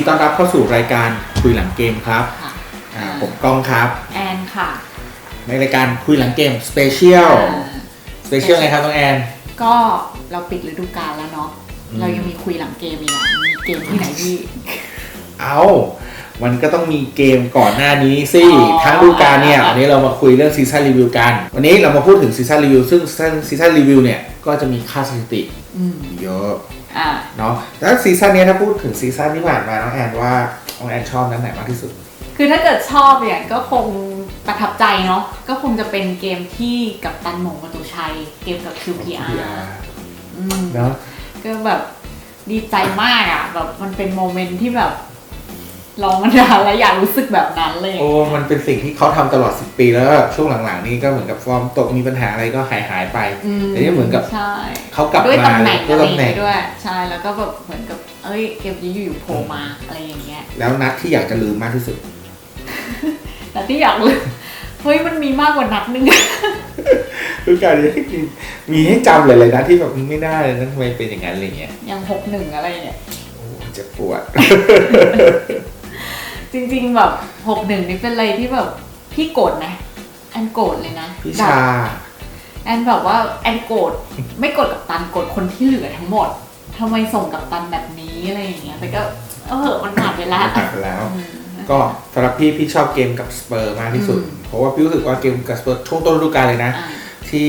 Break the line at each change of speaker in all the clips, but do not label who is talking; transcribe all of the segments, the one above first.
ยินดีต้อนรับเข้าสู่รายการคุยหลังเกมครับ
ค่ะ
อ่าผมก้องครับ
แอนค่ะ
ในรายการคุยหลังเกมสเปเชียล
อ่า
สเปเชียลไงครับน้องแอน
ก็เราปิดฤดูกาลแล้วเนาะ
อืม
เรายังมีคุยหลังเกมอีกอะมีเกมที่ไหนที่
เอามันก็ต้องมีเกมก่อนหน้านี้สิ
อ๋อ
ทั้งฤดูกาลเนี่ย
อ่า
วันนี้เรามาคุยเรื่องซีซันรีวิวกัน วันนี้เรามาพูดถึงซีซันรีวิวซึ่งซีซันรีวิวเนี่ยก็จะมีค่าสถิติ
อืม
เยอะ
อ่า
เนาะแล้วซีซั่นเนี้ยถ้าพูดถึงซีซั่นที่ผ่านมาน้องแอนว่าน้องแอนชอบนั้นไหนมากที่สุด
คือถ้าเกิดชอบเนี่ยก็คงประทับใจเนาะก็คงจะเป็นเกมที่กับตันหมงประตูชัย เกมกับ QPR อืม
เนาะ
ก็แบบดีใจมากอะแบบมันเป็นโมเมนต์ที่แบบ ลองมานานแล้วอยากรู้สึกแบบนั้นเลย
โอ้ มันเป็นสิ่งที่เขาทำตลอด 10 ปีแล้วช่วงหลังๆ นี่ก็เหมือนกับฟอร์มตกมีปัญหาอะไรก็หายหายๆไป
ม
แต่นี่เหมือนกับ
ใช่
เขากลับ
ด้วย
มา
ตำแหน่ง
ด้ว
อะ
ย
ไร
ตำแหน่ง
ด้วย ใช่แล้วก็แบบเหมือนกับเอ้ยเกมนี้อยู่ๆโผล่มาอะไรอย่างเงี้ย
แล้วนัดที่อยากจะลืมมากที่สุด
แต่ที่อยากรู้เฮ้ยมันมีมากกว่านัดนึง
คือการที่มีให้จำหลายๆนัดที่แบบไม่ได้เลยนั่นทำไมเป็นอย่างนั้นอะไรเงี้ย
อย่างหกหนึ่งอะไรเนี่ย
โอ้เจ็บปวด
จริงๆแบบหกหนึ่งนี่เป็นอะไรที่แบบพี่โกรธนะแอนโกรธเลยนะ
พี่
แบบ
ชา
แอนแบบว่าแอนโกรธไม่โกรธกับตันโกรธคนที่เหลือทั้งหมดทำไมส่งกับตันแบบนี้อะไรอย่างเงี้ยแต่ก็เออมันผ่านไปแล้ว
ผ่านไปแล้ว
อืม
ก็สำหรับพี่พี่ชอบเกมกับสเปอร์มากที่สุด
อืม
เพราะว่าพี่รู้สึกว่าเกมกับสเปอร์ช่วงต้นฤดูกาลเลยนะ
อ่า
ที่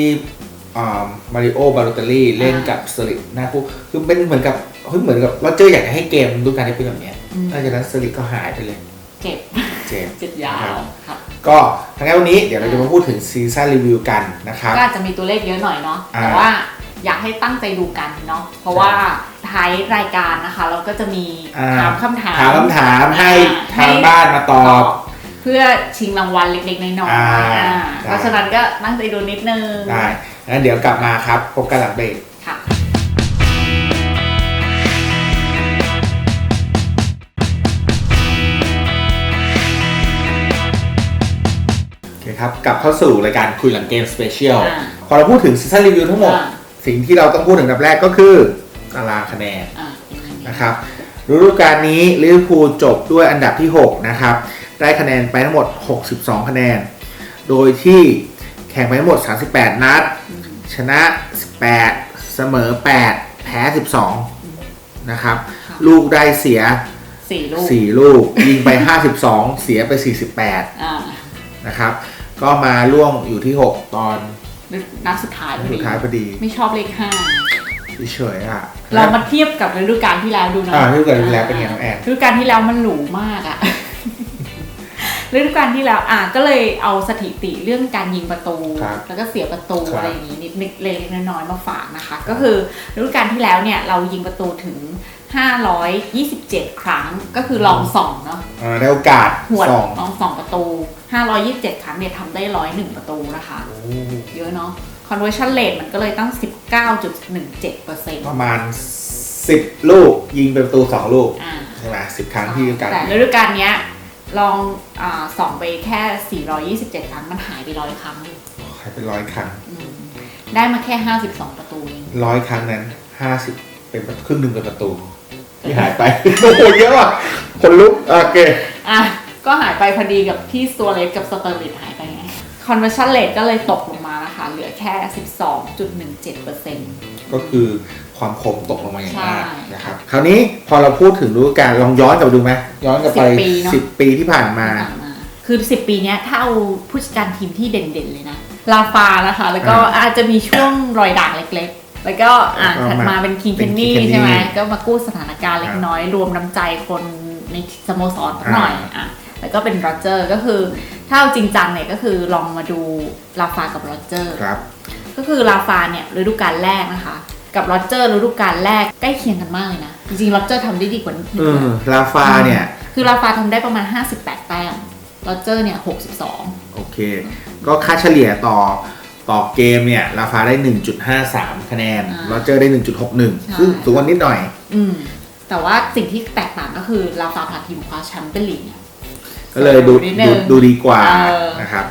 มาริโอบาโลเตลลี่เล่นกับสลิดนะคู่คือเป็นเหมือนกับเฮ้ยเหมือนกับโรเจอร์อยากจะให้เกมฤดูกาลนี้เป็นแบบเนี้ย
อืม
หลังจากนั้นสลิดก็หายไปเลย
เจ็บ
เจมส์
เจ็บยาวครับ
ก็ทั้งนั้นวันนี้เดี๋ยวเราจะมาพูดถึงซีซั่นรีวิวกันนะครับ
ก็อาจจะมีตัวเลขเยอะหน่อยเนาะ
อ่า
แต่ว่าอยากให้ตั้งใจดูกันเนาะเพราะว่าท้ายรายการนะคะเราก็จะมี
อ่า
ถามคำถาม
ถามคำถามให้
อ่
ทางบ้านมาตอบ
เพื่อชิงรางวัลเล็กๆน้อยๆ
อ่า
อ่า
ได้
เพราะฉะนั้นก็ตั้งใจดูนิดนึง
ได้งั้นเดี๋ยวกลับมาครับพบกันหลังเบรก
ค่ะ
คครับกลับเข้าสู่รายการคุยหลังเกมสเปเชียล
อ่า
พอเราพูดถึงซีซั่นรีวิวทั้งหมด
อ่า
สิ่งที่เราต้องพูดถึงอันดับแรกก็คือตารางคะแนน
อ่าเป็นยังไง
นะครับฤดูกาลนี้ลิเวอร์พูลจบด้วยอันดับที่ 6 นะครับ ได้คะแนนไปทั้งหมด 62 คะแนน โดยที่แข่งไปทั้งหมด 38 นัด
อืม
ชนะ 18 เสมอ 8 แพ้ 12 นะครับ
ค่ะ
ลูกได้เสีย
สี่ลูก
4 ลูก ยิงไป 52 เสียไป 48
อ่า
นะครับ ก็มาล่วงอยู่ที่ 6 ตอน
นัดสุดท้ายพอ
สุ
ดี
ดท้ายพอดี
ไม่ชอบเลขห้า
เฉยๆอะ
เรามาเทียบกับฤดูกาลที่แล้วดูนะ
อ่าที่เกิดแล้วเป็นไงน้องแอน
ฤดูกาลที่แล้วมันหรูมากอะฤดูกาลที่แล้วอะก็เลยเอาสถิติเรื่องการยิงประตู
ครับ
แล้วก็เสียประตู
ครับ
อะไรอย่างนี้นิดนิดเล็กๆน้อยๆมาฝากนะคะ ก็คือฤดูกาลที่แล้วเนี่ยเรายิงประตูถึง 527 ครั้งก็คือลองส่องเนาะ
อ่าได้โอกาส
หวด
สอง
ลองส่องประตู 527 ครั้งเนี่ยทำได้ 101 ประตูนะคะ
โอ้
เยอะเนาะ conversion rate มันก็เลยตั้ง 19.17%
ประมาณ 10 ลูกยิงเป็นประตู 2 ลูก
อ่า
ใช่ไหมสิบครั้งที่โอกาส
แต่ฤดูกาลเนี้ยลองอาส่องไปแค่ 427 ครั้งมันหายไปร้อยครั้ง
ใครเป็นร้อยครั้ง
อืมได้มาแค่ 52 ประตูเอง
ร้อยครั้งนั้น50เป็นครึ่งหนึ่งเป็นประตู ที่หายไป โอ้โหเยอะว่ะคนลุกโอเค
อะ ก็หายไปพอดีกับที่สตัวเลสกับสเตอร์ลิตหายไปไง conversion rate ก็เลยตกลงมานะคะ เหลือแค่ 12.17%
ก็คือความคมตกลงมาอย่างมาก
ใช่
นะครับ คราวนี้พอเราพูดถึงฤดูกาลลองย้อนกลับไปดูไหมย้อนกลับไป
10ปีเนอะ
สิบปีที่ผ่านมา
ที่ผ่านมา คือ 10 ปีเนี้ยถ้าเอาผู้จัดการทีมที่เด่นๆเลยนะ ลาฟานะคะ แล้วก็
อ่า
อาจจะมีช่วงรอยด่างเล็กๆ แล้วก็อ่า
แล้วก็
ถัดมาเป็นคิง
เป็
เคนน
King
นี่
Kenny
ใช่ไหมก็มากู้สถานการณ์เล็ก
อ่า
น้อยรวมน้ำใจคนในสโมสรสักหน่อย
อ่า
อะแล้วก็เป็นโรเจอร์ก็คือถ้าเอาจริงจังเนี่ยก็คือลองมาดูลาฟากับโรเจอร์
ครับ
ก็คือลาฟาเนี่ยฤดูกาลแรกนะคะ กับโรเจอร์ฤดูกาลแรกใกล้เคียงกันมากเลยนะ จริงๆโรเจอร์ทำได้ดีกว่านิดนึ
เองอลาฟาเนี่ย
คือลาฟาทำได้ประมาณ 58 แต้มโรเจอร์เนี่ย 62
โอเค ก็ค่าเฉลี่ยต่อ ต่อเกมเนี่ยลาฟาได้ 1.53 คะแนน
อ่า
โรเจอร์ได้
ใช่
1.61 ซึ่งสูงกว่านิดหน่อย
อืมแต่ว่าสิ่งที่แตกต่างก็คือลาฟาพาทีมคว้าแชมเปี้ยนลีกเนี่ย
ก็เลยดู
นิดนึ
ดู
ง
ดูดีกว่า
เออ
นะครับ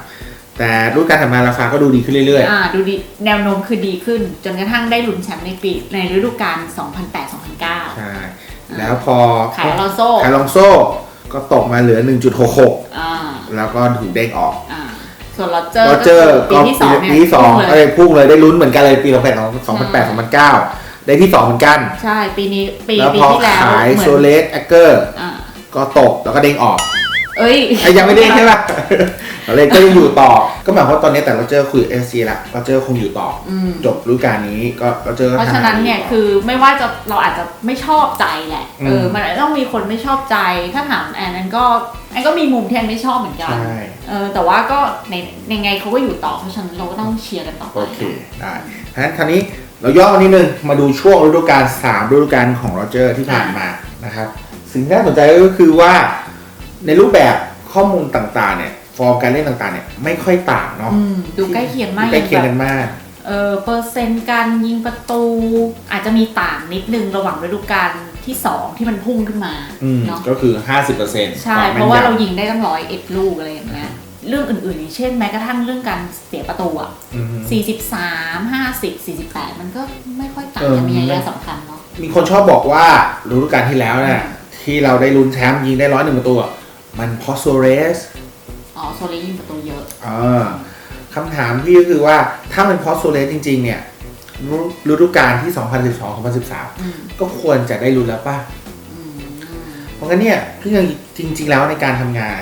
แต่รุ่นการถัดมาลาฟาก็ดูดีขึ้นเรื่อย
อ่าดูดีแนวโน้มคือดีขึ้น จนกระทั่งได้ลุ้นแชมป์ในปีในฤดูกาล 2008-2009
ๆใช่ แล้วพอ
ขายลอนโซ
ขายลองโซ่ก็ตกมาเหลือ 1.66
อ่า
แล้วก็ถูกเด้งออก
อ่า ส่วนโรเจอร์
โรเจอร์
ปี
ก็
ที่สองเนี่ย
ปีที่สอง
พุ่ง
เอ้
เลย
ยพุ่งเลยได้ลุ้นเหมือนกันเลยปี2008 2009ได้ที่สองเหมือนกัน
ใช่ ปีนี้ปี
แล้ว
ปี
พอ
ที่แล้ว
ขาย
เหมื
โซ
อน
เลสแอคเกอร์
อ่า
ก็ตกแล้วก็เด้งออก
เอ้ย
ไอ้ยังไม่เด้งใช่ปะโซเลสก็ยังอยู่ต่อ ก็หมายความว่าตอนนี้แต่เราเจอคุยเอสซีละเราเจอคงอยู่ต่ออ
ม
จบฤดูกาลนี้ก็เราเจอ
เพราะฉะนั้นเนี่ยคือไม่ว่าจะเราอาจจะไม่ชอบใจแหละ
อืม
เออมันอาจจะต้องมีคนไม่ชอบใจถ้าถามแอนนั้นก็แอนก็มีมุมที่แอนไม่ชอบเหมือนกัน
ใช่
เออแต่ว่าก็ในยังไงเขาก็อยู่ต่อเพราะฉะนั้นเราก็ต้องเชียร์กันต่อไป
โอเคได้ฉะนั้นคราวนี้เราย่อมานิดนึงมาดูช่วงฤดูกาล3ฤดูกาลของโรเจอร์ที่ผ่านมานะครับสิ่งที่น่าสนใจก็คือว่า ในรูปแบบข้อมูลต่างๆ เนี่ยฟอร์มการเล่นต่างๆ เนี่ยไม่ค่อยต่างเนาะ
อืมดูใกล้เคียงมาก
ใกล้เคียง
แบ
กับนมาก
เออเปอร์เซ็นต์การยิงประตูอาจจะมีต่างนิดนึงระหว่างฤดูกาลที่สองที่มันพุ่งขึ้นมา
อืม
เนาะ
ก็คือ 50%
ใช่ เพราะว่าเรายิงได้ตั้งร้อยเอ็ดลูกอะไรอย่างเงี้ยเรื่องอื่นๆอย่างเช่นแม้กระทั่งเรื่องการเสียประตูอะ
อืม
43 50 48 มันก็ไม่ค่อยต่าง
เออ
กันมีนัย
ไม่
สำคัญเนาะ
มีคนชอบบอกว่าฤดูกาลที่แล้วเนี่ยที่เราได้ลุ้นแชมป์ยิงได้ร้อยหนึ่งประตูอะ มันเพราะโซเรส
อ๋อโซเลยิงประตูเยอะ
อ่าคำถามพี่ก็คือว่าถ้ามันเพราะโซเลสจริง ๆ เนี่ยฤฤดูกาลที่2012-2013
อืม
ก็ควรจะได้รู้แล้วป่ะ
อืม
เพราะงั้นเนี่ยคือจริง ๆ แล้วในการทำงาน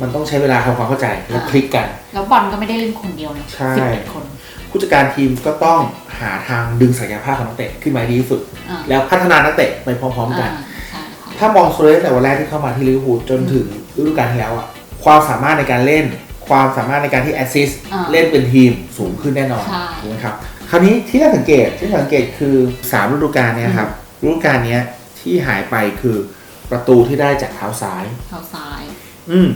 มันต้องใช้เวลาทำความเข้าใจแล้วคลิกกัน
แล้วบอลก็ไม่ได้เล่นคนเดียวนะ
ใช่
สิบเอ็ดคน
ผู้จัดการทีมก็ต้องหาทางดึงศักยภาพของนักเตะขึ้นมาให้ดีที่สุด
อ่า
แล้วพัฒนานักเตะไปพร้อม ๆ กัน
อ่าใช่ค่ะ
ถ้ามองโซเลสแต่วันแรกที่เข้ามาที่ลิเวอร์พูลจนถึง ฤดูกาลที่แล้วอะความสามารถในการเล่น ความสามารถในการที่แอสซิสต์
อ่า
เล่นเป็นทีมสูงขึ้นแน่นอน
ใช่
ถูกไหมครับคราวนี้ที่น่าสังเกตที่น่าสังเกตคือ3ฤดูกาลเนี่ยครับฤดูกาลเนี้ยที่หายไปคือประตูที่ได้จากเท้าซ้าย
เท้าซ้าย
อืม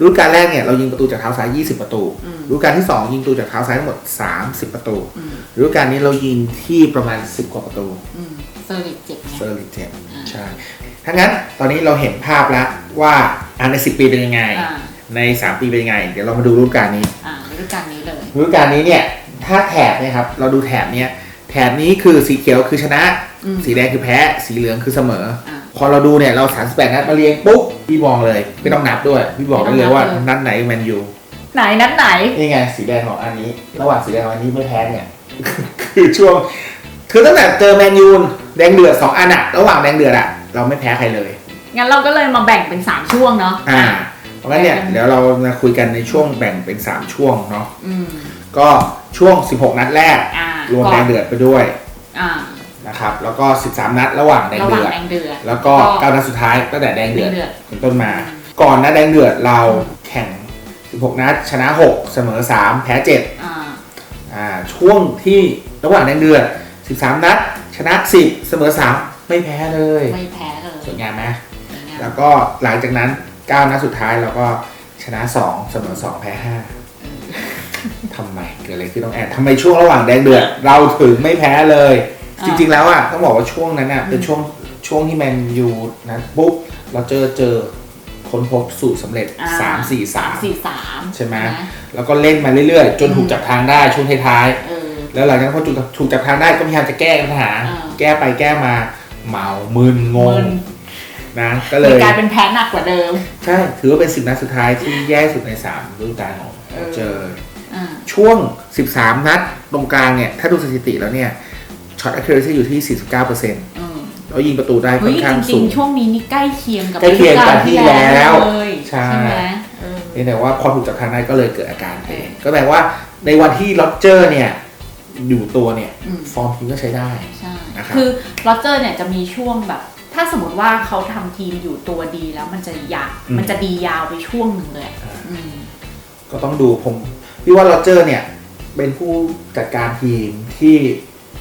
ฤดูกาลแรกเนี่ยเรายิงประตูจากเท้าซ้าย 20 ประตู
อืม
ฤดูกาลที่ 2 ยิงประตูจากเท้าซ้ายทั้งหมด 30 ประตู
อืม
ฤดูกาลนี้เรายิงที่ประมาณ 10 กว่าประตู
อืมเซอร์ลิกเจ็บ
เซ
เนี่ย
อร์ลิเจน
อ่า
ใช่ ทั้างนั้นตอนนี้เราเห็นภาพแล้วว่าอันใน10ปีเป็นยังไง
อ่า
ใน 3 ปีเป็นยังไง เดี๋ยวเรามาดูฤดูกาลนี้
อ่าฤดูกาลนี้เลย
ฤดูกาลนี้เนี่ยถ้าแถบเนี่ยครับเราดูแถบเนี้ยแถบนี้คือสีเขียวคือชนะ
อืม
สีแดงคือแพ้สีเหลืองคือเสมอ
อ่า
พอเราดูเนี่ยเรา38นัดมาเรียงปุ๊บพี่มองเลยไม่ต้องนับด้วยพี่บอกได้เลยว่า
ไม่ต้องนับเลย
นัดไหนแมนยู
ไหนนัดไหน
นี่ไงสีแดงของอันนี้ ระหว่างสีแดงของอันนี้ไม่แพ้เนี่ย คือช่วงคือตั้งแต่เจอแมนยูแดงเดือดสองอันอะระหว่างแดงเดือดอะ เราไม่แพ้ใครเลย
งั้นเราก็เลยมาแบ่งเป็น 3 ช่วงเนาะ
อ่า เพราะงั้นเนี่ยเดี๋ยวเรามาคุยกันในช่วงแบ่งเป็น 3 ช่วงเนาะ
อืม
ก็ช่วง 16 นัดแรก
อ่าร
วม
ก่น
แดงเดือดไปด้วย
อ่า
นะครับ แล้วก็ 13 นัดระหว่างแดง
ระหว่า
เดื
ง
อด
แดงเดือด
แล้วก็ 9นัดสุดท้ายตั้งแต่แดงเดือด
แดงเดือด
เป็นต้นมา ก่อนหนะแดงเดือดเราแข่ง 16 นัด ชนะ 6 เสมอ 3 แพ้ 7
อ่า
อ่าช่วงที่ระหว่างแดงเดือด 13 นัด ชนะ 10 เสมอ 3 ไม่แพ้เลย
ไม่แพ้เลย
สวยงามไหม
สวยงาม
แล้วก็หลังจากนั้น9นัดสุดท้ายเราก็ชนะ2เสมอ2แพ้5ทำไมเกิดอะไรขึ้นต้องแอนทำไมช่วงระหว่างแดงเดือดเราถึงไม่แพ้เลย จริง ๆ แล้วอะต้องบอกว่าช่วงนั้นอะเป็นช่วงช่วงที่แมนยูนะปุ๊บเราเจอเจอค้นพบสูตรสำเร็จ
อ่า
3 4 3
สี่สาม
ใช่ไหมแล้วก็เล่นมาเรื่อยๆ จนถูกจับทางได้ช่วงท้าย
เออ
ๆแล้วหลังจากนั้นพอถูกถูกจับทางได้ก็พยายามจะแก้ปัญหา
อ่า
แก้ไปแก้มา เมามึนง
มึ
ง
น
นะก็เล
มี
ย
กลายเป็นแพ้หนักกว่าเดิม
ใช่ ถือว่าเป็นสิบนัดสุดท้ายที่แย่สุดใน3ฤดูกาลของ
เออ
เจอ
อ่า
ช่วง 13 นัดตรงกลางเนี่ย ถ้าดูสถิติแล้วเนี่ยช็อต accuracy อยู่ที่ 49%
อืม
แล้วยิงประตูได้ค่
เฮ้
อยน
จ
ข้าง
ริ
สู
ง
ง
ๆช่วงนี้นี่ใกล้เคียงกับ
ใกล้เคียงกับที่แล้ว
เลย
ใช่
ไหมเออ
เพียงแต่ว่าพอถูกจับทางได้ก็เลยเกิดอาการเองก็แปลว่าในวันที่ล็อเจอร์เนี่ยอยู่ตัวเนี่ย
อืม
ฟอร์มทีมก็ใช้ได้
ใช่
นะครับ
คือโรเจอร์เนี่ยจะมีช่วงแบบ ถ้าสมมติว่าเขาทำทีมอยู่ตัวดีแล้วมันจะยาวมันจะดียาวไปช่วงหนึ่งเลยอะอืม
ก็ต้องดูผมพี่ว่าล็อเจอร์เนี่ย เป็นผู้จัดการทีมที่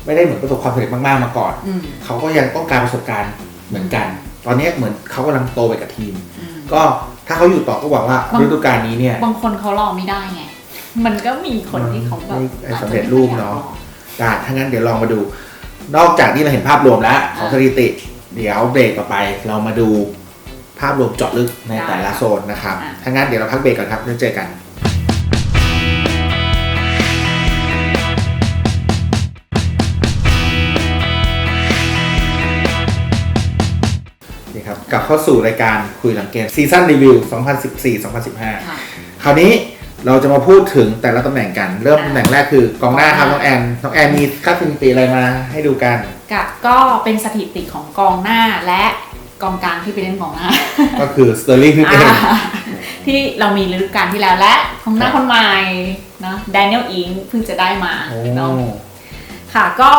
ไม่ได้เหมือนประสบความสำเร็จมากๆมาก่อน
อืม
เขาก็ยังต้องการประสบการณ์เหมือนกัน ตอนนี้เหมือนเขากำลังโตไปกับทีม
อืม
ก็ถ้าเขาอยู่ต่อก็หวังว่า
บาง
ฤดูกาลนี้เนี่ย
บางคนเขารอไม่ได้ไง มันก็มีคนที่เขาแบบ
ไม่สำเร็จรูปเนาะ ได้ถ้างั้นเดี๋ยวลองมาดู นอกจากที่เราเห็นภาพรวมแล้วของสถิติ เดี๋ยวเบรกต่อไป เรามาดูภาพรวมเจาะลึกในแต่ละโซนนะครับถ้างั้นเดี๋ยวเราพักเบรกก่อนครับแล้วเจอกันคกลับเข้าสู่รายการคุยหลังเกมซีซั่นรีวิว 2014-2015
ค่ะ
คราวนี้ เราจะมาพูดถึงแต่ละตำแหน่งกัน เริ่มตำแหน่งแรกคือกองหน้าครับน้องแอนน้องแอนมีค่าสถิติอะไรมาให้ดูกัน
กับก็เป็นสถิติของกองหน้าและกองกลางที่ไปเล่นกองหน้า
ก็คือสเตอร์ลิงนั่นเอง
อ่าที่เรามีฤดูกาลที่แล้วและของหน้าคนใหม่นะแดเนียลอิงเพิ่งจะได้มา
โอ้
เนาะค่ะก็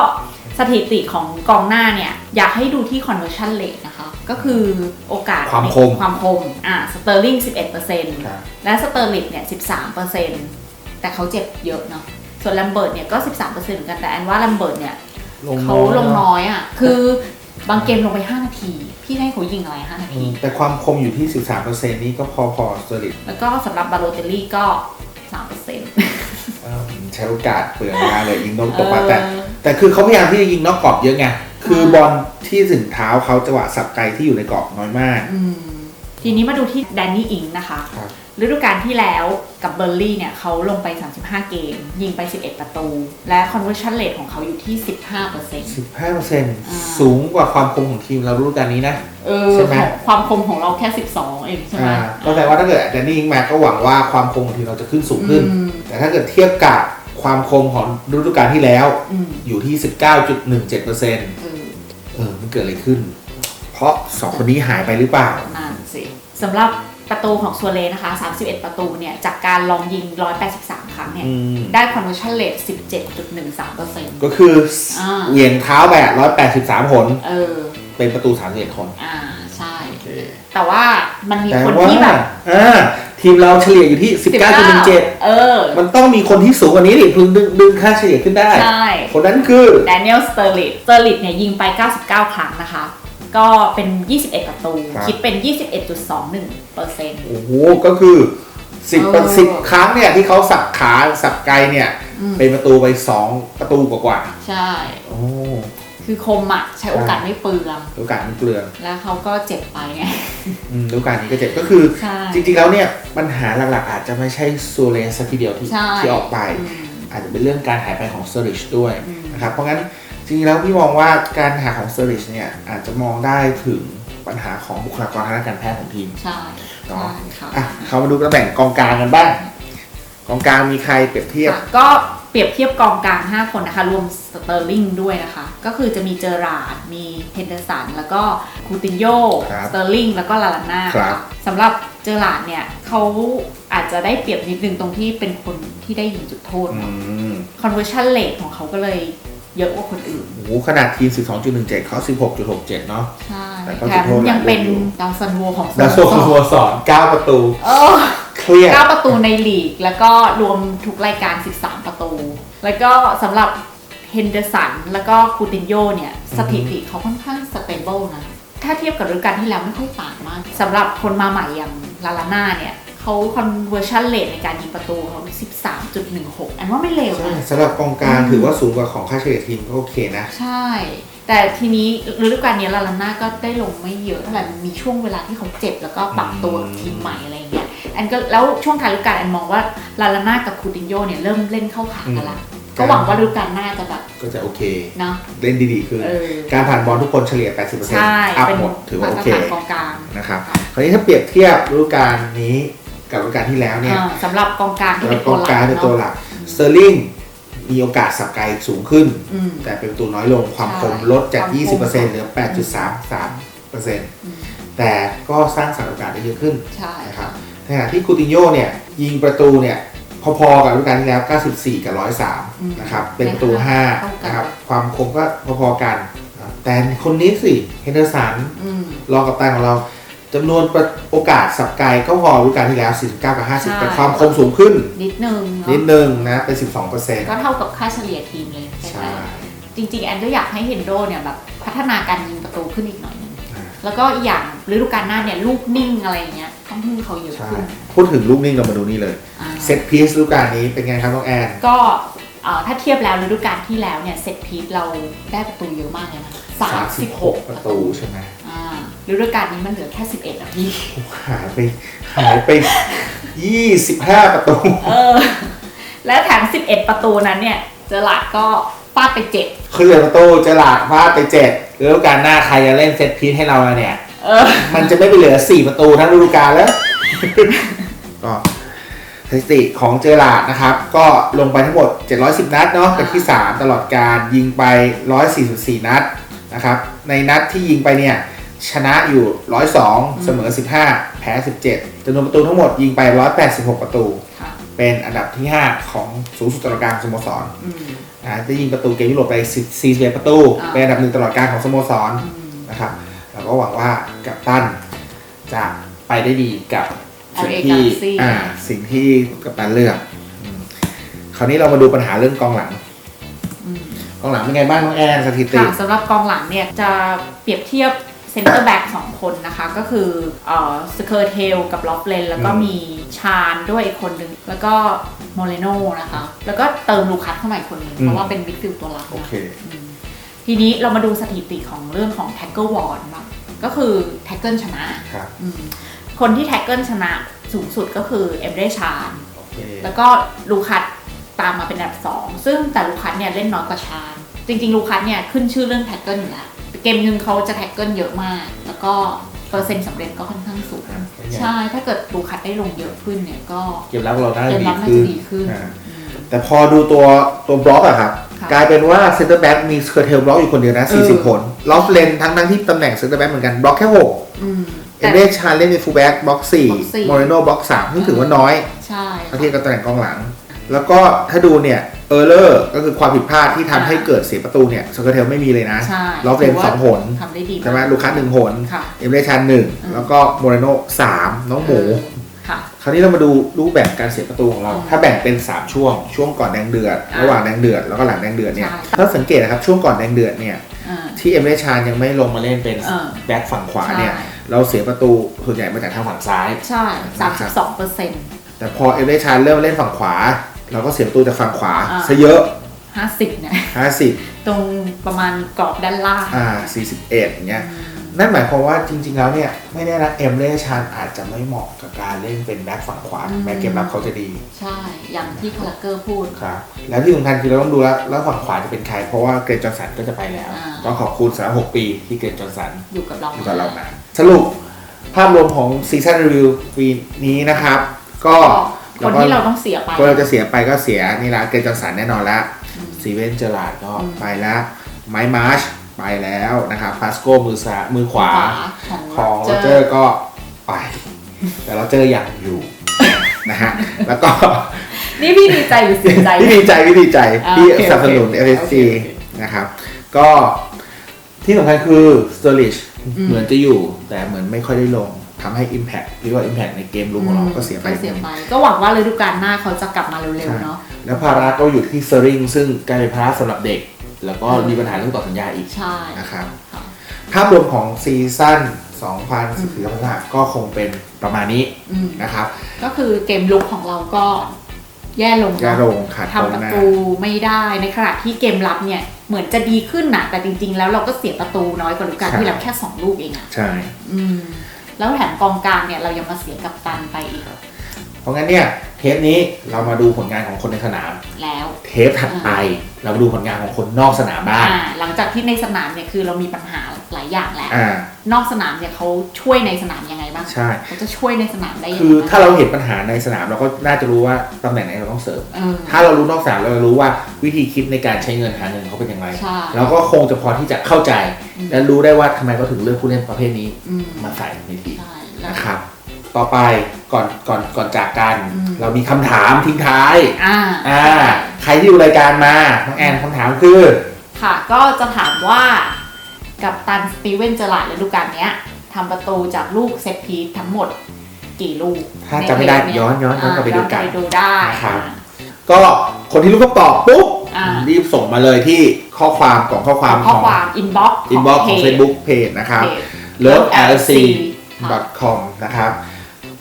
สถิติของกองหน้าเนี่ย อยากให้ดูที่ conversion rate นะคะ ก็คือโอกาส
ความคม
ความคมอ่าสเตอร์ลิง11%
ครับ
และสเตอร์ลิงเนี่ย 13%แต่เขาเจ็บเยอะเนาะส่วนแลมเบิร์ตเนี่ยก็ 13%เหมือนกันแต่แอนว่าแลมเบิร์ตเนี่ยเขาลงน้อยอะคือบางเกมลงไป 5 นาที พี่ให้เขายิงอะไร 5 นา
อื
ที
มแต่ความคมอยู่ที่ 13%นี่ก็พอพอสเตอร์ลิง
แล้วก็สำหรับบาโลเตลลี่ก็ 3%
ใช้โอกาสเปลืองมากเลยยิงนกตกปลาแต่
เออ
แต่คือเขาพยายามที่จะยิงนอกกรอบเยอะไง คือบอลที่ถึงเท้าเขาจังหวะสับไกลที่อยู่ในกรอบน้อยมาก
อืมทีนี้มาดูที่แดนนี่อิงนะคะ
ครับ
ฤดูกาลที่แล้วกับเบอร์ลี่เนี่ยเขาลงไป 35 เกม ยิงไป 11 ประตู และ conversion rate ของเขาอยู่ที่ 15%
15%สูงกว่าความคมของทีมเรารู้กันนี้นะ
เออ
ใช่ไหม
ของความคมของเราแค่ 12 เองใช่ไหม
อ่าก็แปลว่าถ้าเกิดแดนนี่ยิงมาก็หวังว่าความคมของทีมเราจะขึ้นสูงขึ้น
อืม
แต่ถ้าเกิดเทียบกับ ความคมของฤดูกาลที่แล้ว
อืม
อยู่ที่ 19.17%เเอ
อ
ออมันเกิดอะไรขึ้น เพราะสองคนนี้หายไปหรือเปล่า
นั่นสิสำหรับประตูของซัวเรสนะคะ 31 ประตูเนี่ย จากการลองยิง 183 ครั้งเนี่ย
อืม
ได้ conversion rate 17.13%
ก็คือ
อ่า
เหวี่ยงเท้าไปอะ183 หน
เออ
เป็นประตู 31 คน
อ่า ใช่ แต่ว่ามันมี
แต่
คน
ว่า
ที่แบบ
อ่า ทีมเราเฉลี่ยอยู่ที่ 19.17
เออ
มันต้องมีคนที่สูงกว่านี้ดิพึงดึงดึงค่าเฉลี่ยขึ้นได้
ใช่
คนนั้นคือ
แดเนียลสเตอร์ลิตสเตอร์ลิตเนี่ยยิงไป 99 ครั้งนะคะ ก็เป็น 21 ประตู คิดเป็น 21.21เปอร์เซ็นต์
โอ้โห ก็คือสิบ
เออ
สิบครั้งเนี่ยที่เขาสับขาสับไกลเนี่ย
อืม
เป็นประตูไปสองประตูกว่า
ใช่
ๆโอ้
คือคมอะใช้โอกาสไม่เปลือง
โอกาสมันเปลือง
แล้วเขาก็เจ็บไปไง
อืมโอกาสนี้ก็เจ็บก็คือ
ใช่
จริงๆแล้วเนี่ยปัญหาหลักๆ อาจจะไม่ใช่ซูเรสทีเดียวที่
ใช่
ที่ออกไป
อืม
อาจจะเป็นเรื่องการหายไปของเซอร์ริชด้วย
อืม
นะครับเพราะงั้นจริงๆแล้วพี่มองว่าการหายของเซอร์ริชเนี่ยอาจจะมองได้ถึงปัญหาของบุคลากรทางด้านการแพทย์ของทีม
ใช่
เนาะ
ใช่ค่ะ
อะเขามาดูตำแหน่งกองกลางกันบ้างกองกลางมีใครเปรียบเทียบ
ค่ะก็ เปรียบเทียบกองกลาง 5 คนนะคะ รวมสเตอร์ลิงด้วยนะคะ ก็คือจะมีเจอราร์ดมีเฮนเดอร์สัน แล้วก็คูตินโย
ครับ
สเตอร์ลิงแล้วก็ลาลาน่า
ครับ
สำหรับเจอราร์ดเนี่ยเขาอาจจะได้เปรียบนิดนึงตรงที่เป็นคนที่ได้ยิงจุดโทษ
อื
เนาะ
ม
conversion rate ของเขาก็เลยเยอะกว่าคนอื่น
โอ้โหขนาดทีม 12.17 เขา 16.67 เนาะ
ใช่
แต่ก็
แถ
จุด
ม
โทษ
ยังเป็น
หลายลูกอยู่
ดาวซันโวของ
ดาวโซคูวสอน9ประตู
เออ
เครียด
9ประตูในลีก แล้วก็รวมทุกรายการ 13 ประตู แล้วก็สำหรับเฮนเดอร์สันแล้วก็คูตินโยเนี่ยสถิติเขาค่อนข้างสเตเบิลนะ ถ้าเทียบกับฤดูกาลที่แล้วไม่ค่อยต่างมากสำหรับคนมาใหม่อย่างลาลาน่าเนี่ยเขา conversion rate ในการยิงประตูเขา 13.16 อันว่าไม่เลว
ใช่
นะ
สำหรับกองกลางถือว่าสูงกว่าของค่าเฉลี่ยทีมก็โอเคนะ
ใช่ แต่ทีนี้ฤดูกาลนี้ลาลาน่าก็ได้ลงไม่เยอะเท่าไหร่มันมีช่วงเวลาที่เขาเจ็บแล้วก็ปรับตัวกับทีมใหม่อะไรอย่างเงี้ย แอนก็แล้วช่วงท้ายฤดูกาลแอนมองว่าลาลาน่ากับคูตินโยเนี่ยเริ่มเล่นเข้าขากันละ
อืม
ก็หวังว่าฤดูกาลหน้าจะแบบ
ก็จะโอเค
เนาะ
เล่นดีๆคือ
เออ
การผ่านบอลทุกคนเฉลี่ย 80%
ใช่
อัพ
เป็น
หมดถือว่าโอเค
มาตรฐานกองกลาง
นะครับคราวนี้ถ้าเปรียบเทียบฤดูกาลนี้กับฤดูกาลที่แล้วเนี่ย
อ่าสำหรับกองกลางที่
แล้
เป็
วนก
ตั
อ
ว
ง
หลัก
กลางเป็นตัวห
เนาะ
ลักสเตอร์ลิงมีโอกาสสับไกลสูงขึ้น
อืม
แต่เป็นประตูน้อยลงความ
ใช่
คมลดจาก
ความคม
20%เหลือ 8.33%
อืม
แต่ก็สร้างสรรค์โอกาสได้เยอะขึ้น
ใช่
นะครับใน ขณะที่คูตินโญ่เนี่ยยิงประตูเนี่ยพอๆกับฤดูกาลที่แล้ว 94 กับ 103 นะครับ เป็นประตู 5 นะครับ ความคมก็พอๆกันนะครับแต่คนนี้สิ เฮนเดอร์สัน
อืม
รองกับตันของเราจำนวนประโอกาสสับไกลก็พอฤดูกาลที่แล้ว 49 กับ
ใช่
50 แต่ความคมสูงขึ้น
นิดนึงเนาะ
นิดนึงนะ เป็น 12%
ก็เท่ากับค่าเฉลี่ยทีมเลย
ใช่
จริงๆ แอนก็อยากให้เฮนโดเนี่ยแบบพัฒนาการยิงประตูขึ้นอีกหน่อยนึง
อ่า
แล้วก็อีกอย่างฤดูกาลหน้าเนี่ยลูกนิ่งอะไรอย่างเงี้ยต้องพึ่งเขาเยอะ
ใช่
ขึ้น
พูดถึงลูกนิ่งเรามาดูนี่เลย
อ่า
เซตพีซฤดูกาลนี้เป็นไงครับน้องแอน
ก็เอ่อถ้าเทียบแล้วฤดูกาลที่แล้วเนี่ยเซตพีซเราได้ประตูเยอะมากเลยนะ36
ประตูใช่ไหม
อ่าฤดูกาลนี้มันเหลือแค่11อะพี่
หายไปหายไป 25 ประตู
เออ แล้วแถม11 ประตูนั้นเนี่ย เจอหลาดก็ ฟาดไปเจ็ด
คือเหลือประตูจะหลากพลาดไปเจ็ดฤดูกาลหน้าใครจะเล่นเซตพีซให้เราล่ะเนี่ย
เเออ
มันจะไม่ไปเหลือ4ประตูทั้งฤดูกาลแล้ว ก็สถิติของเจอราร์ดนะครับ ก็ลงไปทั้งหมด 710 นัดเนาะเป็นที่ 3 ตลอดการยิงไป 144 นัดนะครับ ในนัดที่ยิงไปเนี่ย ชนะอยู่ 102 เสมอ 15 แพ้ 17จำนวนประตูทั้งหมดยิงไป 186 ประตู
ค่ะ
เป็นอันดับที่ 5 ของสูงสุดตลอดการของสโมสร
อืม
อ่าได้ยิงประตูเกมยุโรปไป41ประตู
อ่า
เป็นอันดับหนึ่งตลอดการของสโมสร
อืม
นะครับเราก็หวังว่ากัปตันจะไปได้ดีกับสิ่ง
LA
ที่
Galaxy
อ่าสิ่งที่กัปตันเลือกอืมคราวนี้เรามาดูปัญหาเรื่องกองหลัง
อืม
กองหลังเป็นไงบ้างน้องแอนสถิติ
ค่ะสำหรับกองหลังเนี่ยจะเปรียบเทียบ เซนเตอร์แบ็กสองคนนะคะ ก็คือเอ่อสเคอร์เทลกับล็อฟเลนแล้วก็
อืม
มีชาญด้วยอีกคนหนึ่งแล้วก็โมเรโนนะคะ แล้วก็เติมลูคัสเข้ามาอีกคนหนึง เพราะว่าเป็นมิดฟิลด์ตัวหลัก
โอ
นะ
เค
อืมทีนี้เรามาดูสถิติของเรื่องของแท็กเกิลวอร์บ้างก็คือแท็กเกิลชนะครับ อืมคนที่แท็กเกิลชนะสูงสุดก็คือเอมเรชาน
โอเค
แล้วก็ลูคัสตามมาเป็นอันดับสองซึ่งแต่ลูคัสเนี่ยเล่นน้อยกว่าชาญจริงๆลูคัสเนี่ยขึ้นชื่อเรื่องแท็กเกิลอยู่แล้ว เกมหนึงเขาจะแท็กเกิลเยอะมาก แล้วก็เปอร์เซ็นต์สำเร็จก็ค่อนข้างสูง
อะเป็นไง
ใช่ ถ้าเกิดลูคัสได้ลงเยอะขึ้นเนี่ยก็
เกมรับเราน่า
เก
จะ
ม
ดี
รับน่า
ขึ้
จะ
น
ดีขึ้น
อ่า
อืม
แต่พอดูตัวตัวบล็อกอะครับ
ค่ะ
กลายเป็นว่าเซนเตอร์แบ็กมีสเคอร์เทลบล็อกอยู่คนเดียวนะ
เออ
40ผลลอฟเลนทั้งทั้งๆที่ตำแหน่งเซนเตอร์แบ็กเหมือนกันบล็อกแค่ 6
อืม
เอ
แต่
เดชาเล่นเป็นฟูลแบ็กบล็อก
บล็อกสี่
4โมเรโนบล็อก3ซึ่งถือว่าน้อย
ใช่
ถ้าเทียบกับตำแหน่งกองหลัง แล้วก็ถ้าดูเนี่ยเออร์เลอร์ก็คือความผิดพลาดที่ทำให้เกิดเสียประตูเนี่ยสกอร์เทลไม่มีเลยนะ
ใช่
ลอฟเลน
ถืว่า
สองหน
ทำได้ดี
ใช่ไหมลูคัสหนึ่งหน
ค่ะ
เอเมเรชันหนึ่ง
อืม
แล้วก็โมเรโนสามน้องหมู
ค่ะ
คราวนี้เรามาดูรูปแบบการเสียประตูของเรา
อืม
ถ้าแบ่งเป็น 3 ช่วง ช่วงก่อนแดงเดือด
อ่า
ระหว่างแดงเดือด แล้วก็หลังแดงเดือดเนี่ย
ใช่
ถ้าสังเกตนะครับ ช่วงก่อนแดงเดือดเนี่ย
อ่า
ที่เอเมเรชันยังไม่ลงมาเล่นเป็น
เออ
แบ็คฝั่งขวาเนี่ย
ใช่
เราเสียประตูส่วนใหญ่มาจากทางฝั่งซ้าย
ใช่สามสิบสองเปอร์เซ็นต์
แต่พอเอเมเรชันเริ่มเล่นฝั่งขวา เราก็เสียประตูจากฝั่งขวา
อ่า
ซะเยอะ
ห้าสิบเนี่ย
50
ตรงประมาณกรอบด้านล่าง
อ่า41อย่างเงี้ย นั่นหมายความว่าจริงๆแล้วเนี่ย ไม่แน่นะเอ็มเรชันอาจจะไม่เหมาะกับการเล่นเป็นแบ็คฝั่งขวา
อืม
แบ็คเกมรับเขาจะดี
ใช่ อย่างที่คาราเกอร์พูด
ครับ แล้วที่สำคัญคือเราต้องดูแล้วแล้วฝั่งขวาจะเป็นใคร เพราะว่าเกรนจอห์นสันก็จะไปแล้ว
อ่า
ก็ขอบคุณสำหรับ6ปีที่เกรนจอห์นสัน
อยู่กับเรา
อยู่กับเรามาสรุปภาพรวมของซีซั่นรีวิวปีนี้นะครับ ก็
ก็ คนที่เราต้องเสียไป
ก็เราจะเสียไปก็เสียนี่ละเกรนจอห์นสันแน่นอนละ
อืม
ซีเวนเจอร์ลาร์ดก็
อืม
ไปแล้วไมค์มาร์ชไปแล้วนะครับพาสโกมือซ้ายมือขวา
ของ
ของโร
โร
เจ
เจ
อ
อร์
ร์ก็ไป แต่โรเจอร์ยังอยู่นะฮะแล้วก็
นี่พี่ดีใจหรือเสียใจ
พี่ดีใจพี่ดีใจ
อ่า
ที่
โอเค
สนับสนุน
โอเค
FSG
โอเค
นะครับก็ที่สำคัญคือสเตอร์ลิช
อืม
เหมือนจะอยู่แต่เหมือนไม่ค่อยได้ลง ทำให้ Impact หรือว่า Impact ในเกมลุกของเราก็เสียไป
ก็เสียไป ก็หวังว่าฤดูกาลหน้าเขาจะกลับมาเร็วๆเนาะ
แล้วภาระก็อยู่ที่เซอริงซึ่งกลายเป็นภาระสำหรับเด็ก แล้วก็
อืม
มีปัญหาเรื่องต่อสัญญาอีก
ใช่
นะครับ
ค่ะ
ภาพรวมของซีซั่น2014-2015ก็คงเป็นประมาณนี้
อืม
นะครับ
ก็คือเกมลุกของเราก็แย่ลง
แย่
เนาะ
ลงขาด
ทำ
ต
ป
รง
ระ
หน้า
ตูไม่ได้ในขณะที่เกมรับเนี่ยเหมือนจะดีขึ้นนะแต่จริง ๆ แล้วเราก็เสียประตูน้อยกว่าฤดูกาลที่แล้วแค่สองลูกเองอะ
ใช่
อืม แล้วแถมกองกลางเนี่ยเรายังมาเสียกับตันไปอีก
เพราะงั้นเนี่ยเทปนี้เรามาดูผลงานของคนในสนาม
แล้ว
เทปถัดไปเรามาดูผลงานของคนนอกสนามบ้าง
อ่าหลังจากที่ในสนามเนี่ยคือเรามีปัญหาหลายอย่างแล้ว
อ่า
นอกสนามเนี่ยเขาช่วยในสนามยังไงบ้าง
ใช่
เขาจะช่วยในสนามได้ยัง
คื
ไง
อ
บ้าง
ถ้าเราเห็นปัญหาในสนามเราก็น่าจะรู้ว่าตำแหน่งไหนเราต้องเสริม
เออ
ถ้าเรารู้นอกสนามเราจะรู้ว่าวิธีคิดในการใช้เงินหาเงินเขาเป็นอย่างไร
ใช่
เราก็คงจะพอที่จะเข้าใจ และรู้ได้ว่าทำไมเขาถึงเลือกผู้เล่นประเภทนี้
อืม
มาใส่ในทีม
ใช่แล้ว
นะครับ ต่อไปก่อนก่อนก่อนจากกัน
อืม
เรามีคำถามทิ้งท้าย
อ่า
อ่า ใครที่ดูรายการมาน้องแอนคำถามคือ
ค่ะ ก็จะถามว่ากับตันสตีเวนเจอร์ลาดฤดูกาลเนี้ยทำประตูจากลูกเซตพีซทั้งหมดกี่ลูก
ถ้าจำไม่ได้
ในเทปเย้
อนย้อนย้อนกลับไปดูกัน
ย้อไปดูได้
นะครับ ก็คนที่รู้คำตอบปุ๊บ
อ่า
รีบส่งมาเลยที่ข้อความกล่องข้อความ
ข้อ
ของ
ความอินบ็อกซ์
อินบ็อกของ Facebook Page นะครับ love lc com นะครับ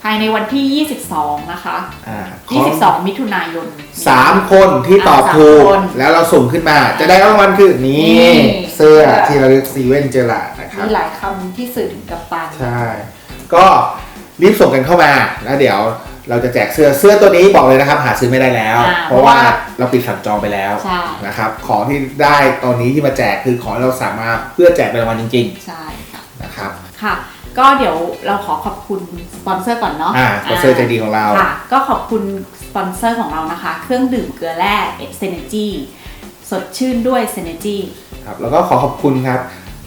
ภายในวันที่ 22 นะคะ
อ่า
22 มิถุนายน
สามคนที่ตอบ
อ่าสาม
ถูก
คน
แล้วเราส่งขึ้นมา จะได้รางวัลคือนี่
นี่
เสื้อที่ระลึกซีเวนเจอร์ลานะครับ
มีหลายคำที่สื่อถึงกับตัน
ใช่ ก็รีบส่งกันเข้ามา แล้วเดี๋ยวเราจะแจกเสื้อ เสื้อตัวนี้บอกเลยนะครับ หาซื้อไม่ได้แล้ว
อ่า
เพราะว่า
เพราะว่า
เราปิดสั่งจองไปแล้ว
ใช่
นะครับ ของที่ได้ตอนนี้ที่มาแจกคือของที่เราสามารถเพื่อแจกเป็นรางวัลจริง
ใช่ค่ะ
ๆ นะครับ
ค่ะ ก็เดี๋ยวเราขอขอบคุณสปอนเซอร์ก่อนเนาะ
อ่าสปอนเซอร์ใจดีของเรา
ค่ะ ก็ขอบคุณสปอนเซอร์ของเรานะคะ เครื่องดื่มเกลือแร่เซนจีสดชื่นด้วยเซนจี
ครับแล้วก็ขอขอบคุณครับ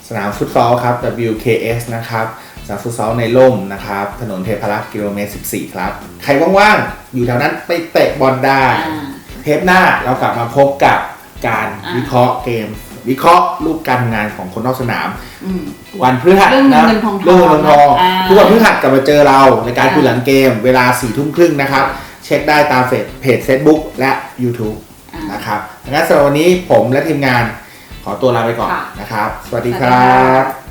สนามฟุตซอลครับ WKS นะครับสนามฟุตซอลในร่มนะครับ ถนนเทพรักษ์กิโลเมตร 14 ครับ ใครว่างๆ อยู่แถวนั้นไปเตะบอลได้
อ่า
เทปหน้าเรากลับมาพบกับการ
อ่า
วิเคราะห์เกม วิเคราะห์รูปการงานของคนนอกสนาม
อืม
วันพฤหัส
เรื่องเงิน
นะ
เงินทองทอง
เรื่องเงินทองทอง
อ่า
ทุกวันพฤหัสกลับมาเจอเราในการ
อ่า
คุยหลังเกม เวลา4ี่ทุ่มครึ่งนะครับ เช็คได้ตามเฟซเพจ Facebook และ YouTube
อ่า
นะครับงั้นสำหรับวันนี้ผมและทีมงานขอตัวลาไปก่อน
ค่ะ
นะครับ สวัสดี
สวัส
ค
ดี
รั
ค่ะ
บ